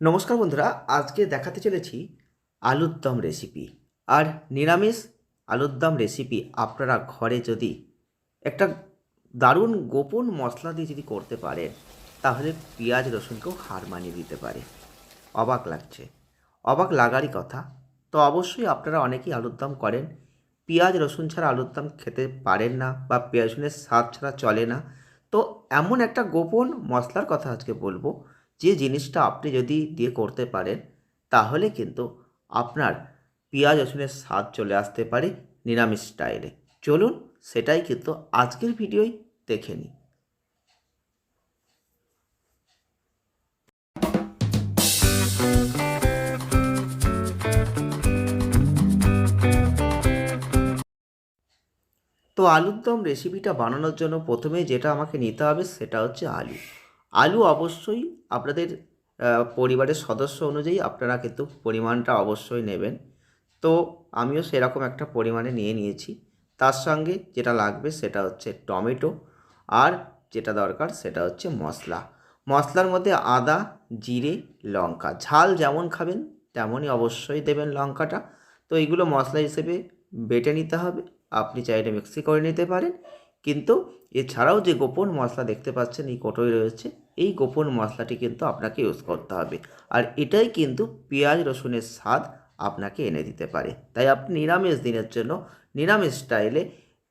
নমস্কার বন্ধুরা, আজকে দেখাতে চলেছি আলুর দম রেসিপি আর নিরামিষ আলুর দম রেসিপি আপনারা ঘরে যদি একটা দারুণ গোপন মশলা দিয়ে যদি করতে পারেন, তাহলে পেঁয়াজ, রসুনকেও হার মানিয়ে দিতে পারে। অবাক লাগছে। অবাক লাগারই কথা। তো অবশ্যই আপনারা অনেকেই আলুর দম করেন। পেঁয়াজ, রসুন ছাড়া আলুর দম খেতে পারেন না বা পেঁয়াজ রসুনের স্বাদ ছাড়া চলে না। তো এমন একটা গোপন মশলার কথা আজকে বলব যে জিনিসটা আপনি যদি দিয়ে করতে পারেন, তাহলে কিন্তু আপনার পেঁয়াজ, রসুনের স্বাদ চলে আসতে পারে নিরামিষ স্টাইলে চলুন সেটাই কিন্তু আজকের ভিডিওই দেখে নিই। তো আলুর দম রেসিপিটা বানানোর জন্য প্রথমে যেটা আমাকে নিতে হবে সেটা হচ্ছে আলু। আলু অবশ্যই আপনাদের পরিবারের সদস্য অনুযায়ী আপনারা কিন্তু পরিমাণটা অবশ্যই নেবেন। তো আমিও সেরকম একটা পরিমাণে নিয়ে নিয়েছি। তার সঙ্গে যেটা লাগবে সেটা হচ্ছে টমেটো আর যেটা দরকার সেটা হচ্ছে মশলা। মশলার মধ্যে আদা, জিরে, লঙ্কা, ঝাল যেমন খাবেন তেমনই অবশ্যই দেবেন লঙ্কাটা। তো এইগুলো মশলা হিসেবে বেটে নিতে হবে। আপনি চাইলে মিক্সি করে নিতে পারেন। কিন্তু এছাড়াও যে গোপন মশলা দেখতে পাচ্ছেন এই কোটোয় রয়েছে। এই গোপন মশলাটি কিন্তু আপনাকে ইউজ করতে হবে। আর এটাই কিন্তু পেঁয়াজ রসুনের স্বাদ আপনাকে এনে দিতে পারে। তাই আপনি নিরামিষ দিনের জন্য নিরামিষ স্টাইলে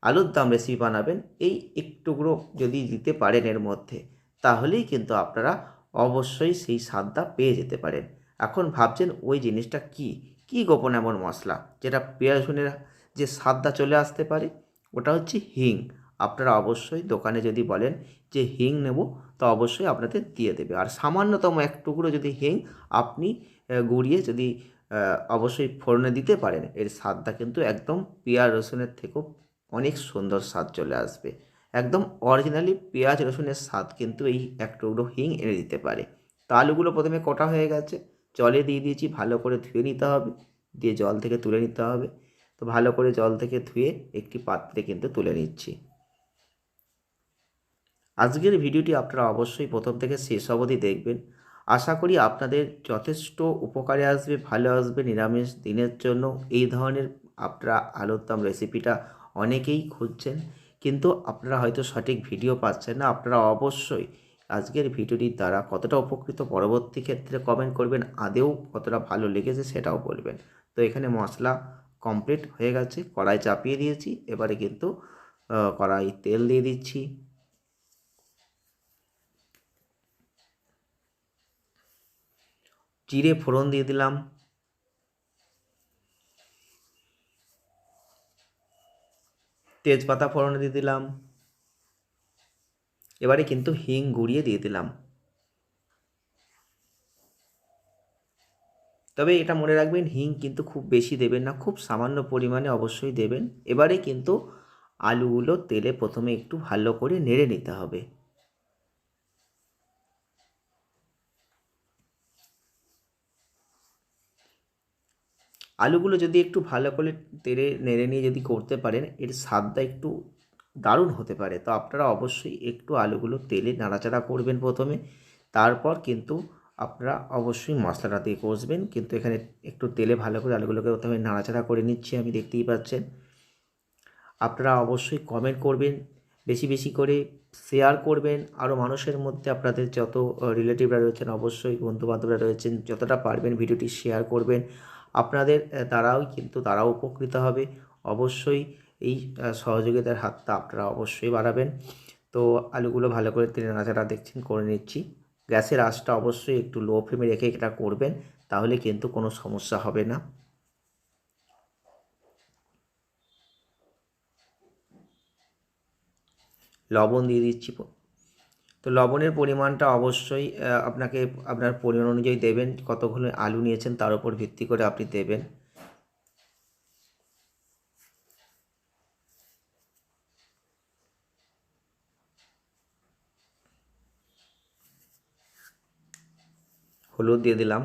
আলুর দম রেসিপি বানাবেন। এই একটুকরো যদি দিতে পারেন এর মধ্যে, তাহলেই কিন্তু আপনারা অবশ্যই সেই স্বাদটা পেয়ে যেতে পারেন। এখন ভাবছেন ওই জিনিসটা কি? কি গোপন এমন মশলা? যেটা পেঁয়াজ রসুনের যে স্বাদটা চলে আসতে পারে? ওটা হচ্ছে হিং। আপনারা অবশ্যই দোকানে যদি বলেন যে হিং নেব, তো অবশ্যই আপনাদের দিয়ে দেবে। আর সামান্যতম এক টুকরো যদি হিং আপনি গুঁড়িয়ে যদি অবশ্যই ফোড়নে দিতে পারেন, এর স্বাদটা কিন্তু একদম পেঁয়াজ রসুনের থেকেও অনেক সুন্দর স্বাদ চলে আসবে। একদম অরিজিনালি পেঁয়াজ রসুনের স্বাদ কিন্তু এই এক টুকরো হিং এনে দিতে পারে। তো আলুগুলো প্রথমে কটা হয়ে গেছে, জলে দিয়ে দিয়েছি, ভালো করে ধুয়ে নিতে হবে, দিয়ে জল থেকে তুলে নিতে হবে। তো ভালো করে জল থেকে ধুয়ে একটি পাত্রে কিন্তু তুলে নিচ্ছি। আজকের ভিডিওটি আপনারা অবশ্যই প্রথম থেকে শেষ অবধি দেখবেন। আশা করি আপনাদের যথেষ্ট উপকারে আসবে, ভালো আসবে, নিরামিষ দিনের জন্য। এই ধরনের আপনারা আলুর দম রেসিপিটা অনেকেই খুঁজছেন, কিন্তু আপনারা হয়তো সঠিক ভিডিও পাচ্ছেন না। আপনারা অবশ্যই আজকের ভিডিওটির দ্বারা কতটা উপকৃত পরবর্তী ক্ষেত্রে কমেন্ট করবেন, আদেও কতটা ভালো লেগেছে সেটাও বলবেন। তো এখানে মশলা কমপ্লিট হয়ে গেছে, কড়াই চাপিয়ে দিয়েছি, এবারে কিন্তু কড়াই তেল দিয়ে দিচ্ছি। জিরে ফোড়ন দিয়ে দিলাম। তেজপাতা ফোড়ন দিয়ে দিলাম। এবারে কিন্তু হিং গুঁড়িয়ে দিয়ে দিলাম। তবে এটা মনে রাখবেন, হিং কিন্তু খুব বেশি দেবেন না, খুব সামান্য পরিমাণে অবশ্যই দেবেন। এবারে কিন্তু আলুগুলো তেলে প্রথমে একটু ভালো করে নেড়ে নিতে হবে। আলুগুলো যদি একটু ভালো করে তেলে নেড়ে নিয়ে যদি করতে পারেন, এর স্বাদটা একটু দারুণ হতে পারে। তো আপনারা অবশ্যই একটু আলুগুলো তেলে নাড়াচাড়া করবেন প্রথমে, তারপর কিন্তু আপনারা অবশ্যই মশলাটা দিয়ে কষবেন। কিন্তু এখানে একটু তেলে ভালো করে আলুগুলোকে প্রথমে নাড়াচাড়া করে নিচ্ছি, আমি দেখতেই পাচ্ছেন। আপনারা অবশ্যই কমেন্ট করবেন, বেশি বেশি করে শেয়ার করবেন। আরও মানুষের মধ্যে আপনাদের যত রিলেটিভরা রয়েছেন, অবশ্যই বন্ধুবান্ধবরা রয়েছেন, যতটা পারবেন ভিডিওটি শেয়ার করবেন। আপনাদের দ্বারাও কিন্তু তারাও উপকৃত হবে। অবশ্যই এই সহযোগিতার হাতটা আপনারা অবশ্যই বাড়াবেন। তো আলুগুলো ভালো করে তেলে নাড়াচাড়া দেখছেন, করে নিচ্ছি। গ্যাসের আঁচটা অবশ্যই একটু লো ফ্লেমে রেখে এটা করবেন, তাহলে কিন্তু কোনো সমস্যা হবে না। লবণ দিয়ে দিচ্ছি তো লবণের পরিমাণটা অবশ্যই আপনাকে আপনার পরিমাণ অনুযায়ী দেবেন, কতগুলো আলু নিয়েছেন তার উপর ভিত্তি করে আপনি দেবেন। হলুদ দিয়ে দিলাম।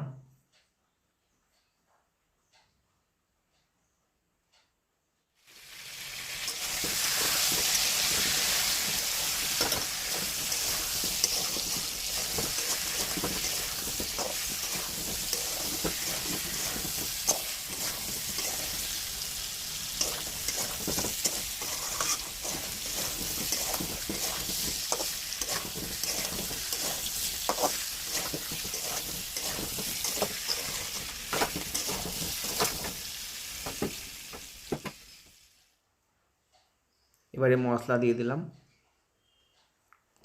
এবারে মশলা দিয়ে দিলাম।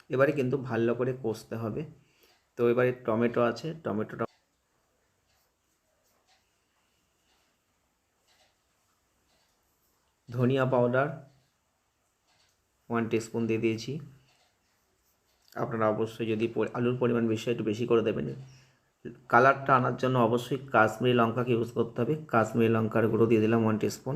এবারে কিন্তু ভালো করে কষতে হবে। তো এবারে টমেটো আছে, টমেটোটা ধনিয়া পাউডার ওয়ান টিস্পুন দিয়ে দিয়েছি। আপনারা অবশ্যই যদি আলুর পরিমাণ বেশি একটু বেশি করে দেবেন। কালারটা আনার জন্য অবশ্যই কাশ্মীরি লঙ্কাকে ইউজ করতে হবে। কাশ্মীরি লঙ্কার গুঁড়ো দিয়ে দিলাম ওয়ান টিস্পুন।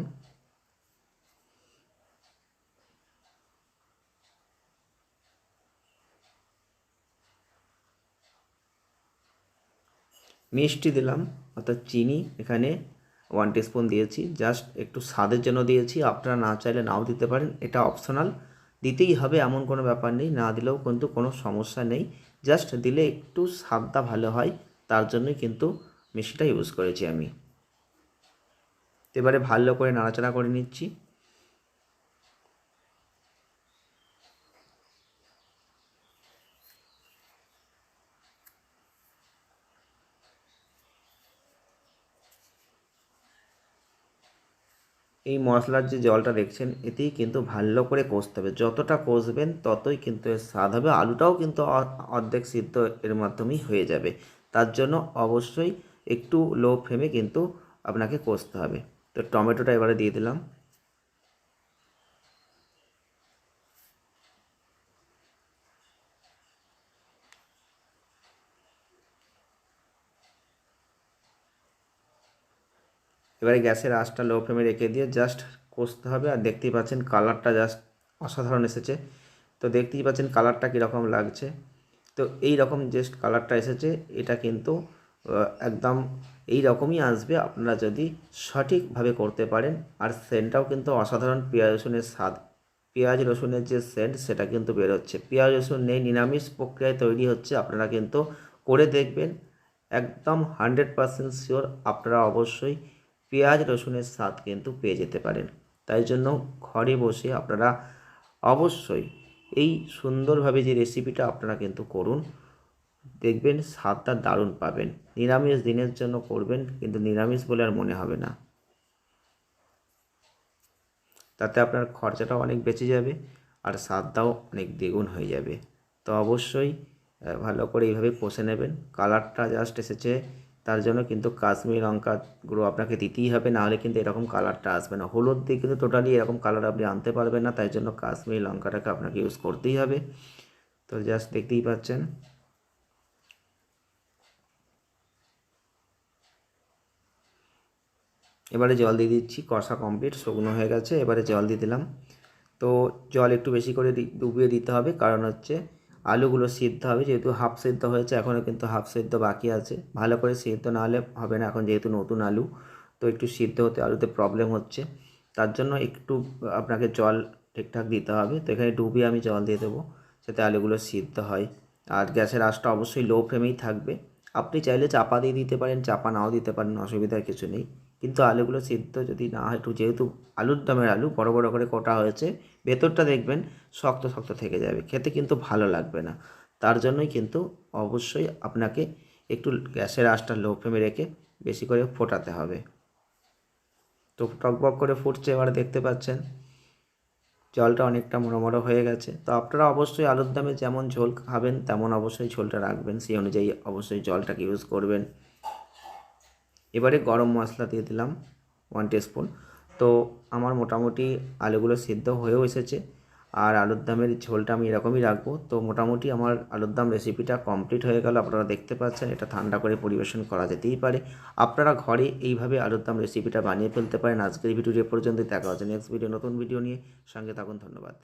মিষ্টি দিলাম, অর্থাৎ চিনি এখানে ওয়ান টিস্পুন দিয়েছি। জাস্ট একটু স্বাদের জন্য দিয়েছি, আপনারা না চাইলে নাও দিতে পারেন, এটা অপশনাল দিতেই হবে, এমন কোনো ব্যাপার নেই, না দিলেও কিন্তু কোনো সমস্যা নেই। জাস্ট দিলে একটু স্বাদটা ভালো হয়, তার জন্যই কিন্তু মিষ্টিটা ইউজ করেছি আমি। এবারে ভালো করে নাড়াচাড়া করে নিচ্ছি। এই মশলার যে জলটা দেখছেন, এতেই কিন্তু ভালো করে কষতে হবে। যতটা কষবেন, ততই কিন্তু এর স্বাদ হবে। আলুটাও কিন্তু অর্ধেক সিদ্ধ এর মাধ্যমেই হয়ে যাবে। তার জন্য অবশ্যই একটু লো ফ্লেমে কিন্তু আপনাকে কষতে হবে। তো টমেটোটা এবারে দিয়ে দিলাম। এবারে গ্যাসের আঁচটা লো ফ্লেমে রেখে দিয়ে জাস্ট কষতে হবে আর দেখতেই পাচ্ছেন কালারটা জাস্ট অসাধারণ এসেছে। তো দেখতেই পাচ্ছেন কালারটা কীরকম লাগছে। তো এই রকম জাস্ট কালারটা এসেছে, এটা কিন্তু একদম এই রকমই আসবে। আপনারা যদি সঠিকভাবে করতে পারেন, আর সেন্টটাও কিন্তু অসাধারণ পেঁয়াজ রসুনের স্বাদ। পেঁয়াজ রসুনের যে সেন্ট সেটা কিন্তু বেরোচ্ছে। পেঁয়াজ রসুন নেই, নিরামিষ প্রক্রিয়ায় তৈরি হচ্ছে, আপনারা কিন্তু করে দেখবেন। একদম হান্ড্রেড পারসেন্ট শিওর আপনারা অবশ্যই পেঁয়াজ, রসুনের স্বাদ কিন্তু পেয়ে যেতে পারেন। তাই জন্য ঘরে বসে আপনারা অবশ্যই এই সুন্দরভাবে যে রেসিপিটা আপনারা কিন্তু করুন, দেখবেন স্বাদটা দারুণ পাবেন। নিরামিষ দিনের জন্য করবেন, কিন্তু নিরামিষ বলে আর মনে হবে না। তাতে আপনার খরচাটাও অনেক বেঁচে যাবে আর স্বাদটাও অনেক দ্বিগুণ হয়ে যাবে। তো অবশ্যই ভালো করে এইভাবে কষে নেবেন। কালারটা জাস্ট এসেছে তার জন্য কিন্তু কাশ্মীর লঙ্কা গুঁড়ো আপনাকে দিতেই হবে, নাহলে কিন্তু এরকম কালারটা আসবে না। হলুদ দিয়ে কিন্তু টোটালি এরকম কালার আপনি আনতে পারবেন না, তাই জন্য কাশ্মীর লঙ্কাটাকে আপনাকে ইউজ করতেই হবে। তো জাস্ট দেখতেই পাচ্ছেন। এবারে জল দিয়ে দিচ্ছি, কষা কমপ্লিট শুকনো হয়ে গেছে, এবারে জল দিয়ে দিলাম। তো জল একটু বেশি করে ডুবিয়ে দিতে হবে, কারণ হচ্ছে আলুগুলো সিদ্ধ হবে, যেহেতু হাফ সিদ্ধ হয়েছে, এখনও কিন্তু হাফ সিদ্ধ বাকি আছে। ভালো করে সিদ্ধ না হলে হবে না, এখন যেহেতু নতুন আলু, তো একটু সিদ্ধ হতে আলুতে প্রবলেম হচ্ছে। তার জন্য একটু আপনাকে জল ঠিকঠাক দিতে হবে। তো এখানে ডুবিয়ে আমি জল দিয়ে দেবো, যাতে আলুগুলো সিদ্ধ হয়। আর গ্যাসের আঁচটা অবশ্যই লো ফ্লেমেই থাকবে। আপনি চাইলে চাপা দিয়ে দিতে পারেন, চাপা নাও দিতে পারেন, অসুবিধার কিছু নেই। কিন্তু আলুগুলো সিদ্ধ যদি না হয়, একটু যেহেতু আলুর দামের আলু, বড় বড় করে কোটা হয়েছে ভেতরটা দেখবেন শক্ত শক্ত থেকে যাবে। খেতে কিন্তু ভালো লাগবে না। তার জন্যই কিন্তু অবশ্যই আপনাকে একটু গ্যাসের আঁচটা লো ফ্লেমে রেখে বেশি করে ফোটাতে হবে। তো টকবক করে ফুটছে, এবারে দেখতে পাচ্ছেন। জলটা অনেকটা মোড়ো হয়ে গেছে। তো আপনারা অবশ্যই আলুর দামে যেমন ঝোল খাবেন, তেমন অবশ্যই ঝোলটা রাখবেন। সেই অনুযায়ী অবশ্যই জলটাকে ইউজ করবেন। এবারে গরম মশলা দিয়ে দিলাম ওয়ান টিস্পুন তো আমার মোটামুটি আলুগুলো সিদ্ধ হয়েও এসেছে আর আলুর দামের ঝোলটা আমি এরকমই রাখব। তো মোটামুটি আমার আলুর দাম রেসিপিটা কমপ্লিট হয়ে গেল, আপনারা দেখতে পাচ্ছেন এটা ঠান্ডা করে পরিবেশন করা যেতেই পারে। আপনারা ঘরে এইভাবে আলুর দাম রেসিপিটা বানিয়ে ফেলতে পারেন। আজকের ভিডিও এ পর্যন্ত দেখা হচ্ছে নেক্সট ভিডিও নতুন ভিডিও নিয়ে। সঙ্গে থাকুন, ধন্যবাদ।